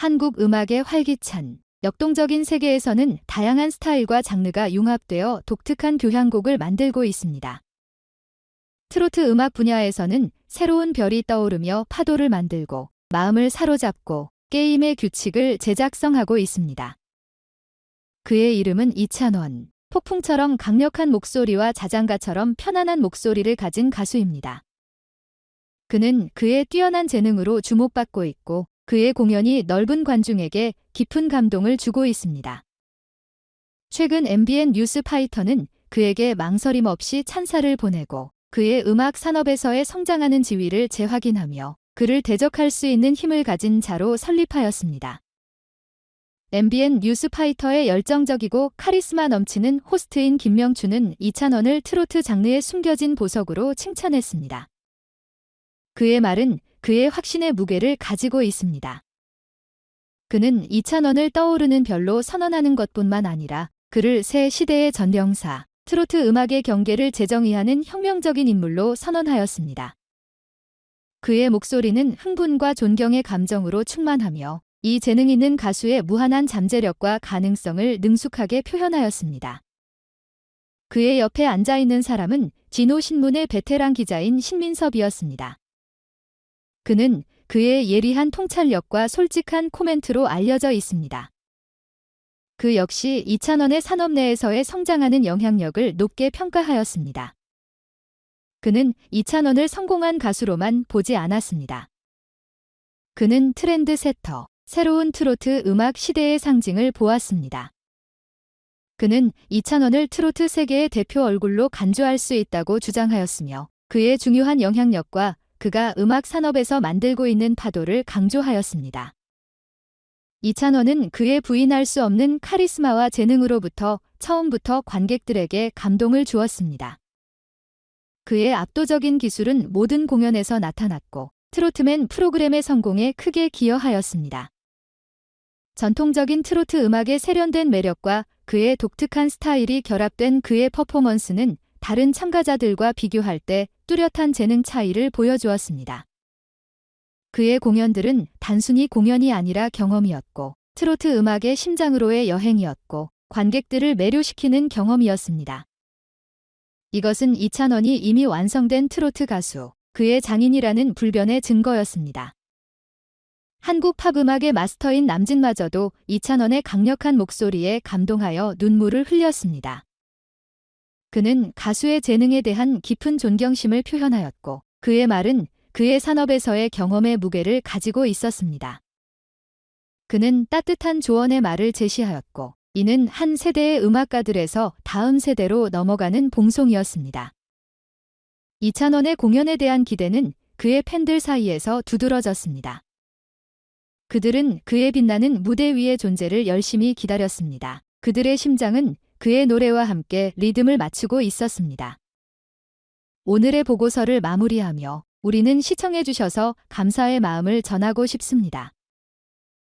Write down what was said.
한국 음악의 활기찬 역동적인 세계에서는 다양한 스타일과 장르가 융합되어 독특한 교향곡을 만들고 있습니다. 트로트 음악 분야에서는 새로운 별이 떠오르며 파도를 만들고 마음을 사로잡고 게임의 규칙을 제작성하고 있습니다. 그의 이름은 이찬원. 폭풍처럼 강력한 목소리와 자장가처럼 편안한 목소리를 가진 가수입니다. 그는 그의 뛰어난 재능으로 주목받고 있고 그의 공연이 넓은 관중에게 깊은 감동을 주고 있습니다. 최근 MBN 뉴스 파이터는 그에게 망설임 없이 찬사를 보내고 그의 음악 산업에서의 성장하는 지위를 재확인하며 그를 대적할 수 있는 힘을 가진 자로 설립하였습니다. MBN 뉴스파이터의 열정적이고 카리스마 넘치는 호스트인 김명춘은 이찬원을 트로트 장르의 숨겨진 보석으로 칭찬했습니다. 그의 말은 그의 확신의 무게를 가지고 있습니다. 그는 이찬원을 떠오르는 별로 선언하는 것뿐만 아니라 그를 새 시대의 전령사, 트로트 음악의 경계를 재정의하는 혁명적인 인물로 선언하였습니다. 그의 목소리는 흥분과 존경의 감정으로 충만하며 이 재능 있는 가수의 무한한 잠재력과 가능성을 능숙하게 표현하였습니다. 그의 옆에 앉아 있는 사람은 진호 신문의 베테랑 기자인 신민섭이었습니다. 그는 그의 예리한 통찰력과 솔직한 코멘트로 알려져 있습니다. 그 역시 이찬원의 산업 내에서의 성장하는 영향력을 높게 평가하였습니다. 그는 이찬원을 성공한 가수로만 보지 않았습니다. 그는 트렌드 세터, 새로운 트로트 음악 시대의 상징을 보았습니다. 그는 이찬원을 트로트 세계의 대표 얼굴로 간주할 수 있다고 주장하였으며 그의 중요한 영향력과 그가 음악 산업에서 만들고 있는 파도를 강조하였습니다. 이찬원은 그의 부인할 수 없는 카리스마와 재능으로부터 처음부터 관객들에게 감동을 주었습니다. 그의 압도적인 기술은 모든 공연에서 나타났고 트로트맨 프로그램의 성공에 크게 기여하였습니다. 전통적인 트로트 음악의 세련된 매력과 그의 독특한 스타일이 결합된 그의 퍼포먼스는 다른 참가자들과 비교할 때 뚜렷한 재능 차이를 보여주었습니다. 그의 공연들은 단순히 공연이 아니라 경험이었고 트로트 음악의 심장으로의 여행이었고 관객들을 매료시키는 경험이었습니다. 이것은 이찬원이 이미 완성된 트로트 가수, 그의 장인이라는 불변의 증거였습니다. 한국 팝 음악의 마스터인 남진마저도 이찬원의 강력한 목소리에 감동하여 눈물을 흘렸습니다. 그는 가수의 재능에 대한 깊은 존경심을 표현하였고 그의 말은 그의 산업에서의 경험의 무게를 가지고 있었습니다. 그는 따뜻한 조언의 말을 제시하였고 이는 한 세대의 음악가들에서 다음 세대로 넘어가는 봉송이었습니다. 이찬원의 공연에 대한 기대는 그의 팬들 사이에서 두드러졌습니다. 그들은 그의 빛나는 무대 위의 존재를 열심히 기다렸습니다. 그들의 심장은 그의 노래와 함께 리듬을 맞추고 있었습니다. 오늘의 보고서를 마무리하며 우리는 시청해주셔서 감사의 마음을 전하고 싶습니다.